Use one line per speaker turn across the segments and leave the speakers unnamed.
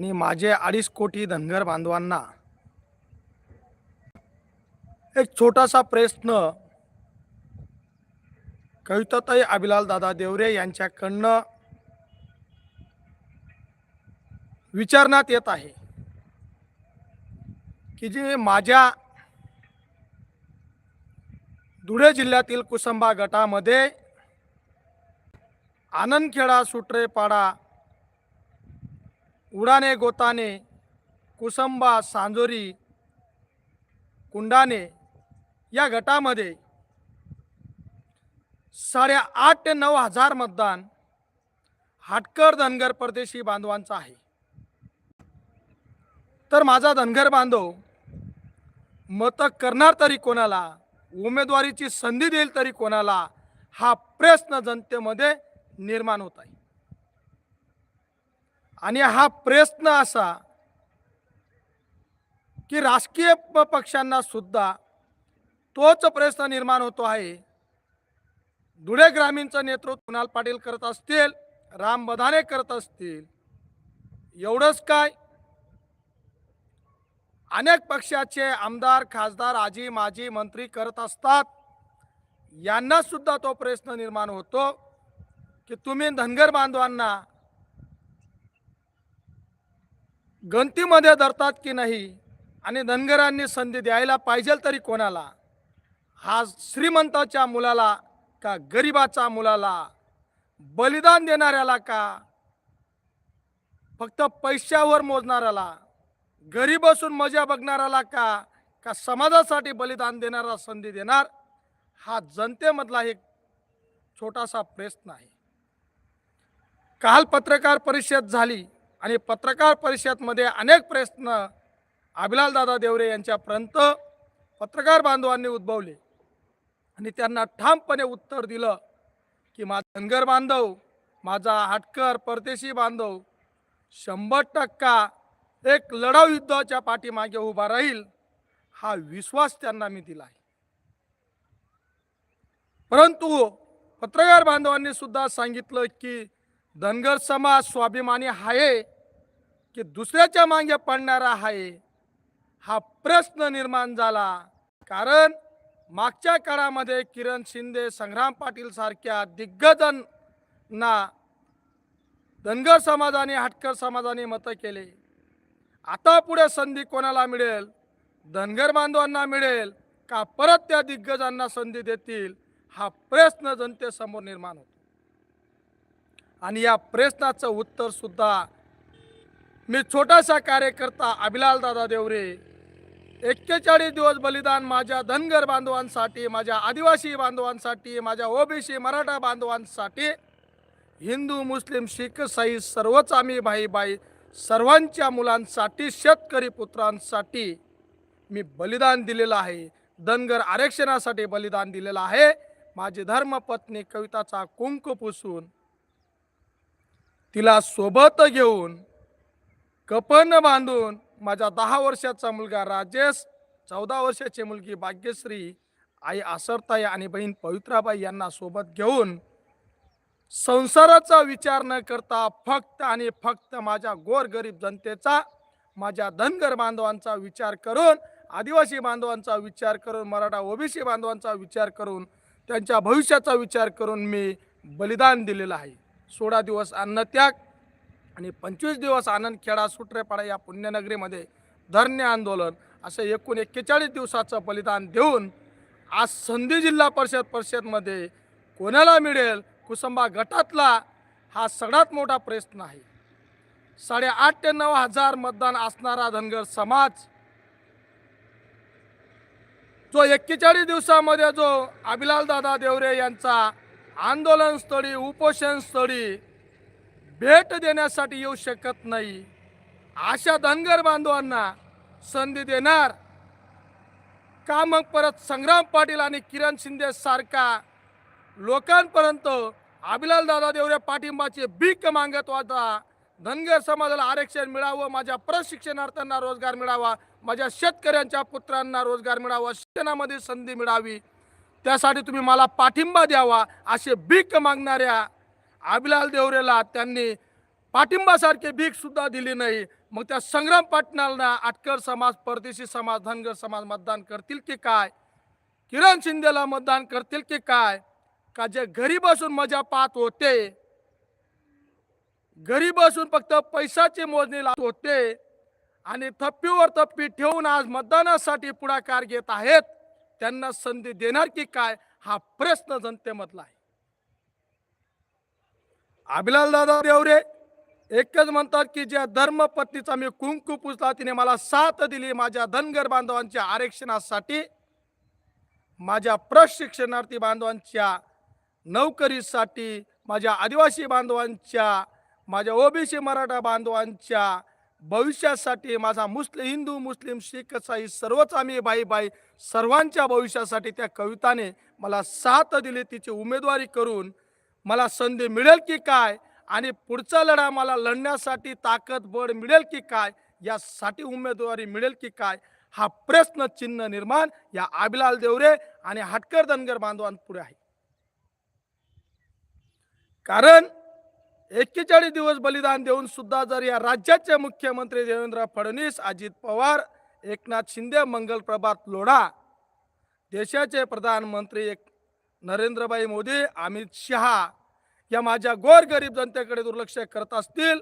आणि माझे अडीच कोटी धनगर बांधवांना एक छोटासा प्रश्न कविताताई अभिलाल दादा देवरे यांच्याकडनं विचारण्यात येत आहे की जे माझ्या धुळे जिल्ह्यातील कुसंबा गटामध्ये आनंदखेडा सुटरेपाडा उडाने गोताने कुसंबा सांजोरी कुंडाने या गटामध्ये साडेआठ ते नऊ हजार मतदान हाटकर धनगर परदेशी बांधवांचा आहे. तर माझा धनगर बांधव मतं करणार तरी कोणाला उमेदवारीची संधी देईल तरी कोणाला हा प्रश्न जनतेमध्ये निर्माण होत आहे. आणि हा प्रश्न असा की राजकीय पक्षांना सुद्धा तोच प्रश्न निर्माण होतो आहे. धुळे ग्रामीणचं नेतृत्व कुणाल पाटील करत असतील राम बधाने करत असतील एवढंच काय? अनेक पक्षाचे आमदार खासदार आजी माजी मंत्री करत असतात. यांना सुद्धा तो प्रश्न निर्माण होतो की तुम्ही धनगर बांधवांना गंतीमध्ये धरतात की नाही आणि धनगरांनी संधी द्यायला पाहिजे तरी कोणाला? हा श्रीमंताच्या मुलाला का गरिबाचा मुलाला बलिदान देणाऱ्याला का? फक्त पैशावर मोजणाऱ्याला गरीब असून मजा बघणाऱ्याला का? का समाजासाठी बलिदान देणारा संधी देणार? हा जनतेमधला एक छोटासा प्रश्न आहे. काल पत्रकार परिषद झाली. आणि पत्रकार परिषदमध्ये अनेक प्रश्न अभिलाल दादा देवरे यांच्यापर्यंत पत्रकार बांधवांनी उद्भवले. आणि त्यांना ठामपणे उत्तर दिलं की माझा धनगर बांधव माझा हाटकर परदेशी बांधव शंभर टक्का एक लढाऊ युद्धाच्या पाठीमागे उभा राहील हा विश्वास त्यांना मी दिला आहे. परंतु पत्रकार बांधवांनी सुद्धा सांगितलं की धनगर समाज स्वाभिमानी आहे की दुसऱ्याच्या मागे पडणारा आहे हा प्रश्न निर्माण झाला. कारण मागच्या काळामध्ये किरण शिंदे संग्राम पाटील सारख्या दिग्गजांना धनगर समाजाने हटकर समाजाने मतं केले. आता पुढे संधी कोणाला मिळेल? धनगर बांधवांना मिळेल का परत त्या दिग्गजांना संधी देतील? हा प्रश्न जनतेसमोर निर्माण होतो. आणि या प्रश्नाचं उत्तरसुद्धा मी छोटासा कार्यकर्ता अभिलाल दादा देवरे एक्केचाळीस दिवस बलिदान माझ्या धनगर बांधवांसाठी माझ्या आदिवासी बांधवांसाठी माझ्या ओबीसी मराठा बांधवांसाठी हिंदू मुस्लिम शीख साई सर्वच आम्ही भाई भाई सर्वांच्या मुलांसाठी शेतकरी पुत्रांसाठी मी बलिदान दिलेलं आहे. धनगर आरक्षणासाठी बलिदान दिलेलं आहे. माझी धर्मपत्नी कविताचा कुंकू पुसून तिला सोबत घेऊन कपन बांधून माझा दहा वर्षाचा मुलगा राजेश चौदा वर्षाची मुलगी भाग्यश्री आई आसरताई आणि बहीण पवित्राबाई यांना सोबत घेऊन संसाराचा विचार न करता फक्त आणि फक्त माझ्या गोरगरीब जनतेचा माझ्या धनगर बांधवांचा विचार करून आदिवासी बांधवांचा विचार करून मराठा ओबीसी बांधवांचा विचार करून त्यांच्या भविष्याचा विचार करून मी बलिदान दिलेलं आहे. सोळा दिवस अन्नत्याग आणि पंचवीस दिवस आनंद खेडा सुट्रेपाडा या पुण्यनगरीमध्ये धरणे आंदोलन असं एकूण एक्केचाळीस दिवसाचं बलिदान देऊन आज संधी जिल्हा परिषद परिषदमध्ये कोणाला मिळेल कुसंबा गटातला हा सगळ्यात मोठा प्रश्न आहे. साडेआठ ते नऊ हजार मतदान असणारा धनगर समाज जो एक्केचाळीस दिवसामध्ये जो अभिलाल दादा देवरे यांचा आंदोलनस्थळी उपोषणस्थळी भेट देण्यासाठी येऊ शकत नाही. अशा धनगर बांधवांना संधी देणार. का मग परत संग्राम पाटील आणि किरण शिंदे सारखा लोकांपर्यंत अभिलाल दादा देवरे पाठिंबाचे भीक मागत होता? धनगर समाजाला आरक्षण मिळावं माझ्या प्रशिक्षणार्थ्यांना रोजगार मिळावा माझ्या शेतकऱ्यांच्या पुत्रांना रोजगार मिळावा शिक्षणामध्ये संधी मिळावी. त्यासाठी तुम्ही मला पाठिंबा द्यावा असे भीक मागणाऱ्या अभिलाल देवरेला त्यांनी पाठिंबासारखे भीकसुद्धा दिली नाही. मग त्या संग्राम पाटणाला आटकर समाज परदेशी समाज धनगर समाज मतदान करतील की काय? किरण शिंदेला मतदान करतील की काय? का जे घरी बसून मजा पाहत होते? घरी बसून फक्त पैशाची मोजणी लावत होते आणि थप्पीवर थप्पी ठेवून आज मतदानासाठी पुढाकार घेत आहेत. त्यांना संधी देणार की काय हा प्रश्न जनतेमधला आहे. अभिलाल दादा देवरे एकच म्हणतात की ज्या धर्मपत्नीचा मी कुंकू पुजला तिने मला साथ दिली माझ्या धनगर बांधवांच्या आरक्षणासाठी. माझ्या प्रशिक्षणार्थी बांधवांच्या नोकरीसाठी माझ्या आदिवासी बांधवांच्या माझ्या ओबीसी मराठा बांधवांच्या भविष्यासाठी माझा मुस्लिम हिंदू मुस्लिम शीख इसाई सर्वच आम्ही बाई बाई सर्वांच्या भविष्यासाठी त्या कविताने मला साथ दिली तिची उमेदवारी करून मला संधी मिळेल की काय आणि पुढचा लढा मला लढण्यासाठी ताकद बळ मिळेल की काय यासाठी उमेदवारी मिळेल की काय हा प्रश्न चिन्ह निर्माण या आबिलाल देवरे आणि हाटकर धनगर बांधवांपुढे आहे. कारण एक्केचाळीस दिवस बलिदान देऊन सुद्धा जर या राज्याचे मुख्यमंत्री देवेंद्र फडणवीस अजित पवार एकनाथ शिंदे मंगल प्रभात लोढा देशाचे प्रधानमंत्री एक नरेंद्रभाई मोदी अमित शहा या माझ्या गोरगरीब जनतेकडे दुर्लक्ष करत असतील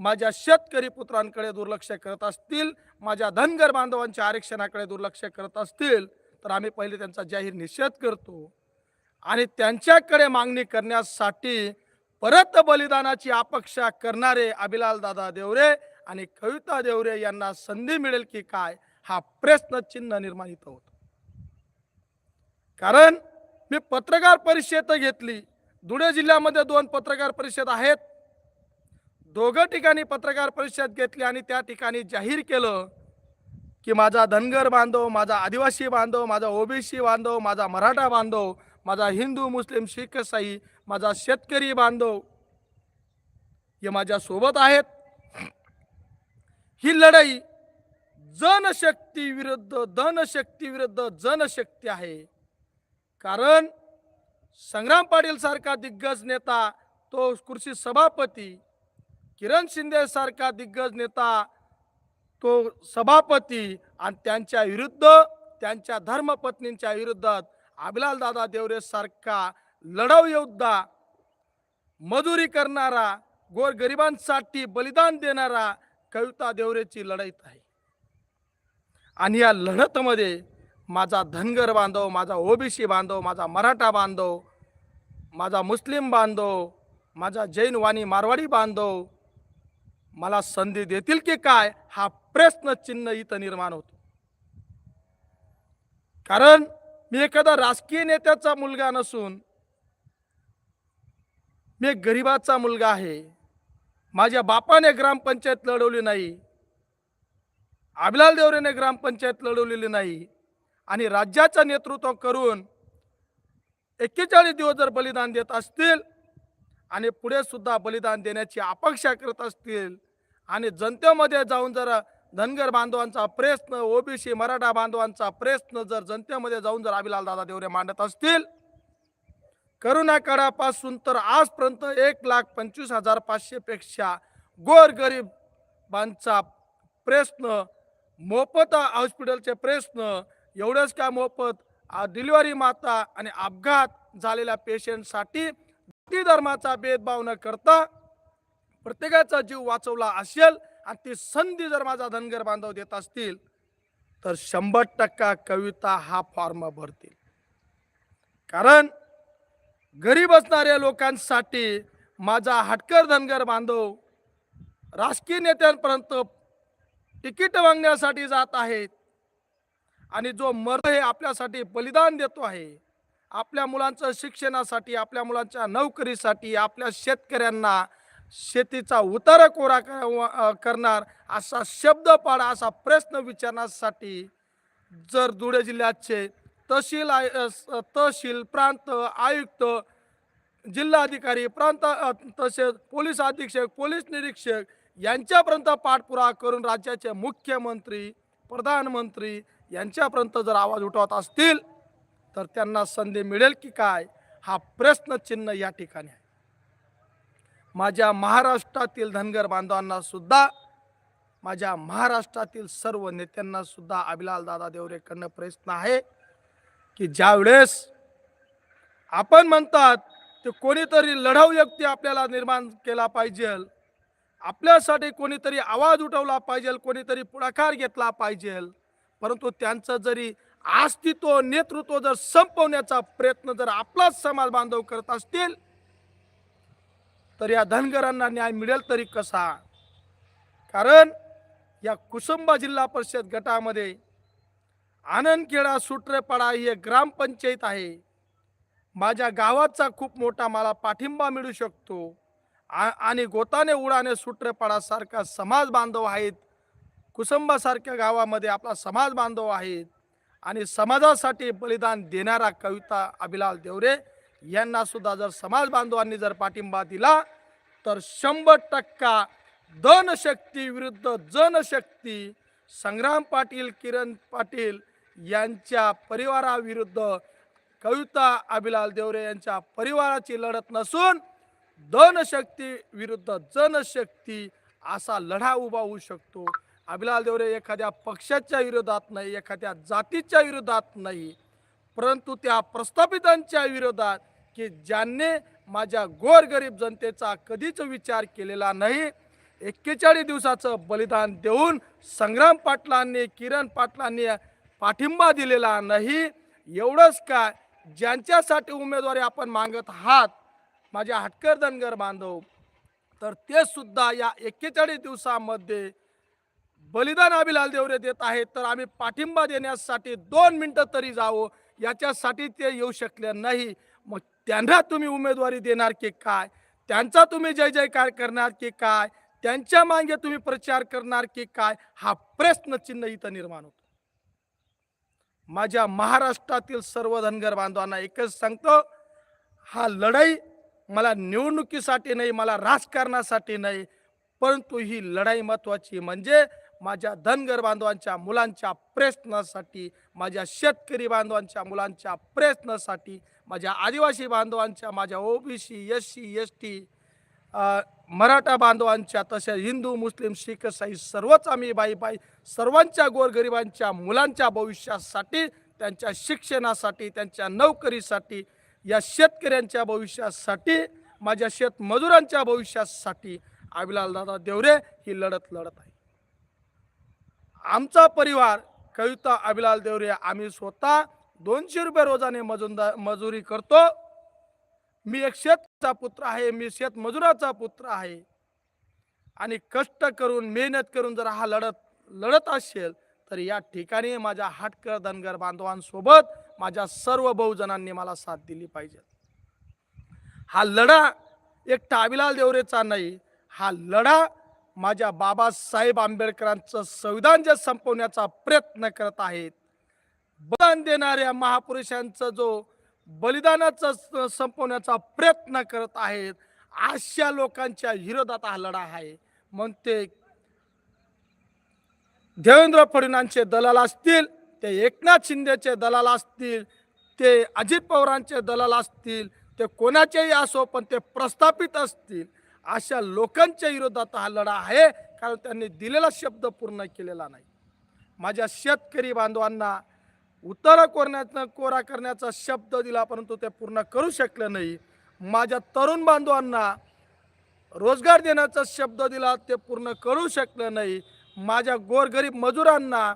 माझ्या शेतकरी पुत्रांकडे दुर्लक्ष करत असतील माझ्या धनगर बांधवांच्या आरक्षणाकडे दुर्लक्ष करत असतील तर आम्ही पहिले त्यांचा जाहीर निषेध करतो. आणि त्यांच्याकडे मागणी करण्यासाठी परत बलिदानाची अपेक्षा करणारे अभिलाल दादा देवरे आणि कविता देवरे यांना संधी मिळेल की काय हा प्रश्न चिन्ह निर्माण होतो. कारण मी पत्रकार परिषद घेतली. धुळे जिल्ह्यामध्ये दोन पत्रकार परिषद आहेत. दोघं ठिकाणी पत्रकार परिषद घेतली आणि त्या ठिकाणी जाहीर केलं की माझा धनगर बांधव माझा आदिवासी बांधव माझा ओबीसी बांधव माझा मराठा बांधव माझा हिंदू मुस्लिम शीख साई माझा शेतकरी बांधव हे माझ्या सोबत आहेत. ही लढाई जनशक्ती विरुद्ध धनशक्ती विरुद्ध जनशक्ती आहे. कारण संग्राम पाटील सारखा दिग्गज नेता तो कृषी सभापती किरण शिंदे सारखा दिग्गज नेता तो सभापती आणि त्यांच्या विरुद्ध त्यांच्या धर्मपत्नींच्या विरुद्ध अभिलाल दादा देवरे सारखा लढाऊ योद्धा मजुरी करणारा गोर गरिबांसाठी बलिदान देणारा कविता देवरेची लढाईत आहे. आणि या लढतमध्ये माझा धनगर बांधव माझा ओबीसी बांधव माझा मराठा बांधव माझा मुस्लिम बांधव माझा जैन वाणी मारवाडी बांधव मला संधी देतील की काय हा प्रश्न चिन्ह इथं निर्माण होतो. कारण मी एखादा राजकीय नेत्याचा मुलगा नसून मी एक गरिबाचा मुलगा आहे. माझ्या बापाने ग्रामपंचायत लढवली नाही. अभिलाल देवरेने ग्रामपंचायत लढवलेली नाही. आणि राज्याचं नेतृत्व करून एक्केचाळीस दिवस जर बलिदान देत असतील आणि पुढे सुद्धा बलिदान देण्याची अपेक्षा करत असतील आणि जनतेमध्ये जाऊन जर धनगर बांधवांचा प्रश्न ओबीसी मराठा बांधवांचा प्रश्न जर जनतेमध्ये जाऊन जर अभिलाल दादा देवरे मांडत असतील करोना काळापासून तर आजपर्यंत एक लाख पंचवीस हजार पाचशेपेक्षा गोरगरीबांचा प्रश्न मोफत हॉस्पिटलचे प्रश्न एवढंच का मोफत? डिलिव्हरी माता आणि अपघात झालेल्या पेशंटसाठी जाती धर्माचा भेदभाव न करता प्रत्येकाचा जीव वाचवला असेल आणि ती संधी जर माझा धनगर बांधव देत असतील तर शंभर टक्का कविता हा फॉर्म भरतील. कारण गरीब असणाऱ्या लोकांसाठी माझा हटकर धनगर बांधव राजकीय नेत्यांपर्यंत तिकीट मागण्यासाठी जात आहेत आणि जो मर्द हे आपल्यासाठी बलिदान देतो आहे. आपल्या मुलांचं शिक्षणासाठी आपल्या मुलांच्या नोकरीसाठी आपल्या शेतकऱ्यांना शेतीचा उतारा कोरा करणार असा शब्द पाडा असा प्रश्न विचारण्यासाठी जर धुळे जिल्ह्याचे तहसील आय स- तहसील प्रांत आयुक्त जिल्हाधिकारी प्रांत तसेच पोलीस अधीक्षक पोलीस निरीक्षक यांच्यापर्यंत पाठपुरावा करून राज्याचे मुख्यमंत्री प्रधानमंत्री यांच्यापर्यंत जर आवाज उठवत असतील तर त्यांना संधी मिळेल की काय? हा प्रश्नचिन्ह या ठिकाणी आहे. माझ्या महाराष्ट्रातील धनगर बांधवांना सुद्धा माझ्या महाराष्ट्रातील सर्व नेत्यांना सुद्धा अभिलाल दादा देवरेकडनं प्रयत्न आहे. की ज्यावेळेस आपण म्हणतात ते कोणीतरी लढाऊ व्यक्ती आपल्याला निर्माण केला पाहिजे आपल्यासाठी कोणीतरी आवाज उठवला पाहिजे कोणीतरी पुढाकार घेतला पाहिजे परंतु त्यांचं जरी अस्तित्व नेतृत्व जर संपवण्याचा प्रयत्न जर आपलाच समाज बांधव करत असतील तर या धनगरांना न्याय मिळेल तरी कसा? कारण या कुसुंबा जिल्हा परिषद गटामध्ये आनंदखेडा सुट्रेपाडा ही एक ग्रामपंचायत आहे. माझ्या गावाचा खूप मोठा मला पाठिंबा मिळू शकतो. आ- आणि गोताने उडाने सुट्रेपाडासारखा समाज बांधव आहेत. कुसुंबासारख्या गावामध्ये आपला समाज बांधव आहेत. आणि समाजासाठी बलिदान देणारा कविता अभिलाल देवरे यांना सुद्धा जर समाज बांधवांनी जर पाठिंबा दिला तर शंभर टक्का धनशक्ती विरुद्ध जनशक्ती. संग्राम पाटील किरण पाटील यांच्या परिवाराविरुद्ध कविता अभिलाल देवरे यांच्या परिवाराची लढत नसून धनशक्ती विरुद्ध जनशक्ती असा लढा उभा होऊ शकतो. अभिलाल देवरे एखाद्या पक्षाच्या विरोधात नाही एखाद्या जातीच्या विरोधात नाही. परंतु त्या प्रस्थापितांच्या विरोधात की ज्यांनी माझ्या गोरगरीब जनतेचा कधीच विचार केलेला नाही एक्केचाळीस दिवसाचं बलिदान देऊन संग्राम पाटलांनी किरण पाटलांनी पाठिंबा दिलेला नाही. एवढंच काय ज्यांच्यासाठी उमेदवारी आपण मागत आहात माझ्या हटकर धनगर बांधव तर ते सुद्धा या एक्केचाळीस दिवसामध्ये बलिदान अभिलाल देवरे देत आहेत. तर आम्ही पाठिंबा देण्यासाठी दोन मिनटं तरी जावं याच्यासाठी ते येऊ शकले नाही. मग त्यांना तुम्ही उमेदवारी देणार की काय? त्यांचा तुम्ही जय जयकार करणार की काय? त्यांच्या मागे तुम्ही प्रचार करणार की काय? हा प्रश्नचिन्ह इथं निर्माण होतो. माझ्या महाराष्ट्रातील सर्व धनगर बांधवांना एकच सांगतो हा लढाई मला निवडणुकीसाठी नाही मला राजकारणासाठी नाही परंतु ही लढाई महत्त्वाची म्हणजे माझ्या धनगर बांधवांच्या मुलांच्या प्रयत्नासाठी माझ्या शेतकरी बांधवांच्या मुलांच्या प्रयत्नासाठी माझ्या आदिवासी बांधवांच्या माझ्या OBC S C S T Maratha बांधवांच्या तसेच हिंदू मुस्लिम शीख साई सर्वच आम्ही बाईबाई सर्वांच्या गोरगरिबांच्या मुलांच्या भविष्यासाठी त्यांच्या शिक्षणासाठी त्यांच्या नोकरीसाठी या शेतकऱ्यांच्या भविष्यासाठी माझ्या शेतमजुरांच्या भविष्यासाठी अभिलाल दादा देवरे ही लढत लढत आहे. आमचा परिवार कविता अभिलाल देवरे आम्ही स्वतः दोनशे रुपये रोजाने मजुंदा मजुरी करतो. मी एक शेतचा पुत्र आहे मी शेतमजुराचा पुत्र आहे. आणि कष्ट करून मेहनत करून जर हा लढत लढत असेल तर या ठिकाणी माझ्या हाटकर धनगर बांधवांसोबत माझ्या सर्व बहुजनांनी मला साथ दिली पाहिजे. हा लढा एक टाबिलाल देवरेचा नाही हा लढा माझ्या बाबासाहेब आंबेडकरांचं संविधान जे संपवण्याचा प्रयत्न करत आहेत. बलिदान देणाऱ्या महापुरुषांचा जो बलिदानाचा संपवण्याचा प्रयत्न करत आहेत. अशा लोकांच्या विरोधात हा लढा आहे. मग ते देवेंद्र फडणवीसांचे दलाल असतील ते एकनाथ शिंदेचे दलाल असतील ते अजित पवारांचे दलाल असतील ते कोणाचेही असो पण ते प्रस्थापित असतील. अशा लोकांच्या विरोधात हा लढा आहे कारण त्यांनी दिलेला शब्द पूर्ण केलेला नाही. माझ्या शेतकरी बांधवांना उतारा कोरण्याचा कोरा करण्याचा शब्द दिला परंतु ते पूर्ण करू शकले नाही. माझ्या तरुण बांधवांना रोजगार देण्याचा शब्द दिला ते पूर्ण करू शकले नाही. माझ्या गोरगरीब मजुरांना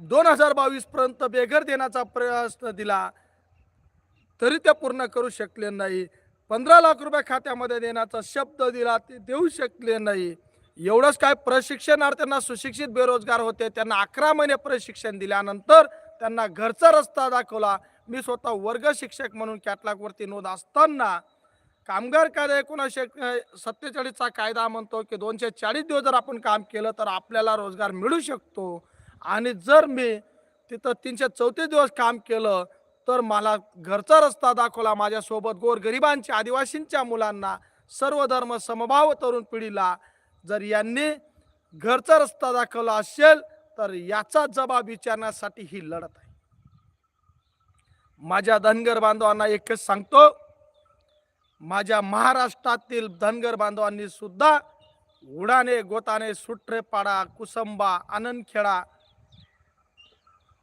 दोन हजार बावीसपर्यंत बेघर देण्याचा प्रयत्न दिला तरी ते पूर्ण करू शकले नाही. पंधरा लाख रुपये खात्यामध्ये देण्याचा शब्द दिला ते देऊ शकले नाही. एवढंच काय प्रशिक्षणार्थ्यांना सुशिक्षित बेरोजगार होते त्यांना अकरा महिने प्रशिक्षण दिल्यानंतर त्यांना घरचा रस्ता दाखवला. मी स्वतः वर्ग शिक्षक म्हणून कॅटलॉगवरती नोंद असताना कामगार कायदा एकोणीसशे सत्तेचाळीसचा कायदा म्हणतो की दोनशे चाळीस दिवस जर आपण काम केलं तर आपल्याला रोजगार मिळू शकतो. आणि जर मी तिथं तीनशे चौतीस दिवस काम केलं तर मला घरचा रस्ता दाखवला माझ्यासोबत गोरगरिबांच्या आदिवासींच्या मुलांना सर्व धर्म समभाव तरुण पिढीला जर यांनी घरचा रस्ता दाखवला असेल तर याचा जबाब विचारण्यासाठी ही लढत आहे. माझ्या धनगर बांधवांना एकच सांगतो माझ्या महाराष्ट्रातील धनगर बांधवांनी सुद्धा उडाने गोताने सुट्रेपाडा कुसंबा आनंदखेडा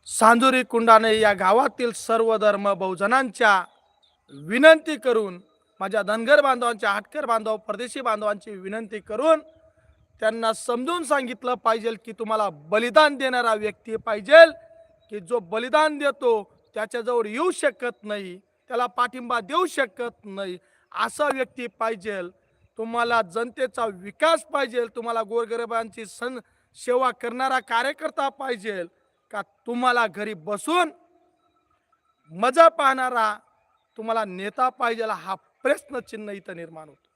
सांजुरी कुंडाने या गावातील सर्व धर्म बहुजनांच्या विनंती करून माझ्या धनगर बांधवांच्या हाटकर बांधव परदेशी बांधवांची विनंती करून त्यांना समजून सांगितलं पाहिजे की तुम्हाला बलिदान देणारा व्यक्ती पाहिजे की जो बलिदान देतो त्याच्याजवळ येऊ शकत नाही त्याला पाठिंबा देऊ शकत नाही असा व्यक्ती पाहिजे. तुम्हाला जनतेचा विकास पाहिजे तुम्हाला गोरगरिबांची सन सेवा करणारा कार्यकर्ता पाहिजे का तुम्हाला घरी बसून मजा पाहणारा तुम्हाला नेता पाहिजे हा प्रश्न चिन्ह इथं निर्माण होतो.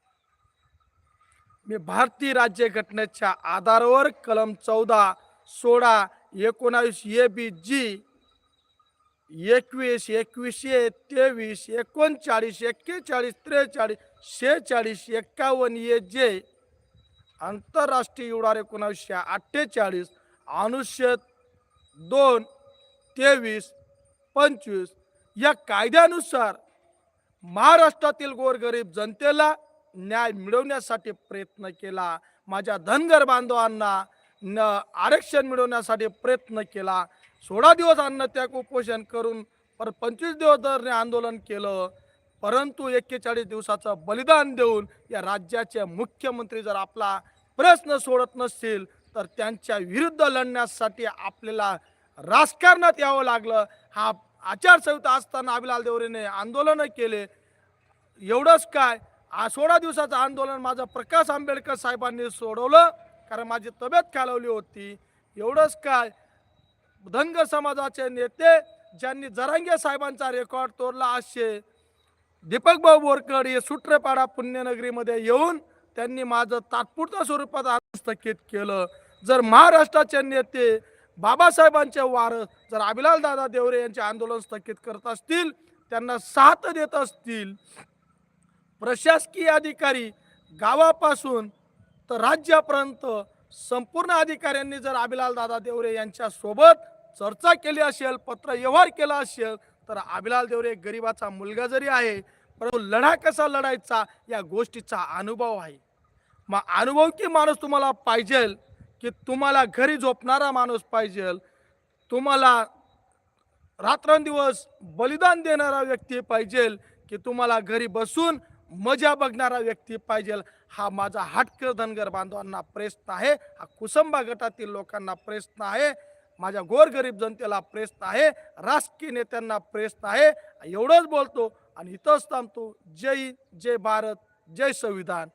मी भारतीय राज्य घटनेच्या आधारावर कलम चौदा सोळा एकोणावीस ए बी जी एकवीस एकवीसशे तेवीस एकोणचाळीस एक्केचाळीस त्रेचाळीस शेहेचाळीस एक्कावन्न ए जे आंतरराष्ट्रीय उडार एकोणावीसशे अठ्ठेचाळीस अनुच्छेद दोन तेवीस पंचवीस या कायद्यानुसार महाराष्ट्रातील गोरगरीब जनतेला न्याय मिळवण्यासाठी प्रयत्न केला. माझ्या धनगर बांधवांना न आरक्षण मिळवण्यासाठी प्रयत्न केला. सोळा दिवस अन्नत्याग उपोषण करून पर पंचवीस दिवस धरणे आंदोलन केलं. परंतु एक्केचाळीस दिवसाचं बलिदान देऊन या राज्याचे मुख्यमंत्री जर आपला प्रश्न सोडत नसतील तर त्यांच्या विरुद्ध लढण्यासाठी आपल्याला राजकारणात यावं लागलं. हा आचारसंहिता असताना अभिलाल देवरेने आंदोलनं केले. एवढंच काय सोळा दिवसाचं आंदोलन माझं प्रकाश आंबेडकर साहेबांनी सोडवलं. कारण माझी तब्येत खालवली होती. एवढंच काय धनगर समाजाचे नेते ज्यांनी जरांगे साहेबांचा रेकॉर्ड तोडला असे दीपक भाऊ बोरकर हे सुट्रेपाडा पुण्यनगरीमध्ये येऊन त्यांनी माझं तात्पुरत्या स्वरूपात स्थगित केलं. जर महाराष्ट्राचे नेते बाबासाहेबांचे वारस जर अभिलाल दादा देवरे यांचे आंदोलन स्थगित करत असतील त्यांना साथ देत असतील प्रशासकीय अधिकारी गावापासून तर राज्यापर्यंत संपूर्ण अधिकाऱ्यांनी जर आबिलाल दादा देवरे यांच्यासोबत चर्चा केली असेल पत्र व्यवहार केला असेल तर आबिलाल देवरे गरिबाचा मुलगा जरी आहे परंतु लढा कसा लढायचा या गोष्टीचा अनुभव आहे. मग अनुभव की माणूस तुम्हाला पाहिजे की तुम्हाला घरी झोपणारा माणूस पाहिजे तुम्हाला रात्रंदिवस बलिदान देणारा व्यक्ती पाहिजे की तुम्हाला घरी बसून मजा बघणारा व्यक्ती पाहिजे हा माझा हाटकर धनगर बांधवांना प्रश्न आहे हा कुसंबा गटातील लोकांना प्रश्न आहे माझ्या गोरगरीब जनतेला प्रश्न आहे राजकीय नेत्यांना प्रश्न आहे एवढंच बोलतो आणि इथंच थांबतो. जय जय भारत जय संविधान.